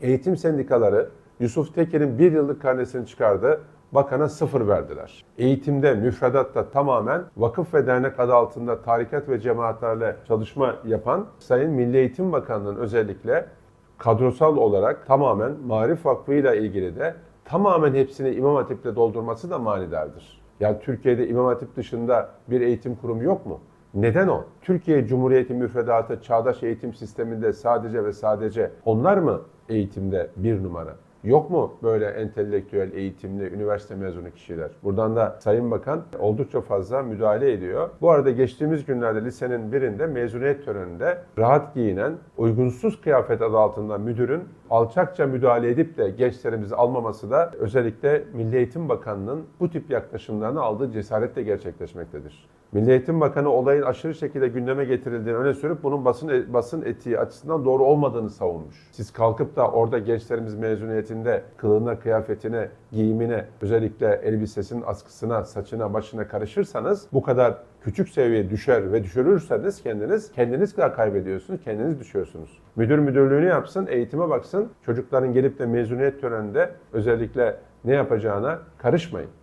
Eğitim sendikaları Yusuf Tekin'in bir yıllık karnesini çıkardı. Bakana sıfır verdiler. Eğitimde, müfredatta tamamen vakıf ve dernek adı altında tarikat ve cemaatlerle çalışma yapan Sayın Milli Eğitim Bakanı'nın özellikle kadrosal olarak tamamen Marif Vakfı ile ilgili de tamamen hepsini İmam Hatip'le doldurması da manidardır. Yani Türkiye'de İmam Hatip dışında bir eğitim kurumu yok mu? Neden o? Türkiye Cumhuriyeti müfredatı çağdaş eğitim sisteminde sadece ve sadece onlar mı eğitimde bir numara? Yok mu böyle entelektüel, eğitimli, üniversite mezunu kişiler? Buradan da Sayın Bakan oldukça fazla müdahale ediyor. Bu arada geçtiğimiz günlerde lisenin birinde mezuniyet töreninde rahat giyinen, uygunsuz kıyafet adı altında müdürün alçakça müdahale edip de gençlerimizi almaması da özellikle Milli Eğitim Bakanı'nın bu tip yaklaşımlarını aldığı cesaretle gerçekleşmektedir. Milli Eğitim Bakanı olayın aşırı şekilde gündeme getirildiğini öne sürüp bunun basın basın etiği açısından doğru olmadığını savunmuş. Siz kalkıp da orada gençlerimiz mezuniyetinde kılığına, kıyafetine, giyimine, özellikle elbisesinin askısına, saçına, başına karışırsanız bu kadar küçük seviyeye düşer ve düşürürseniz kendiniz kendiniz kadar kaybediyorsunuz, kendiniz düşüyorsunuz. Müdür müdürlüğünü yapsın, eğitime baksın. Çocukların gelip de mezuniyet töreninde özellikle ne yapacağına karışmayın.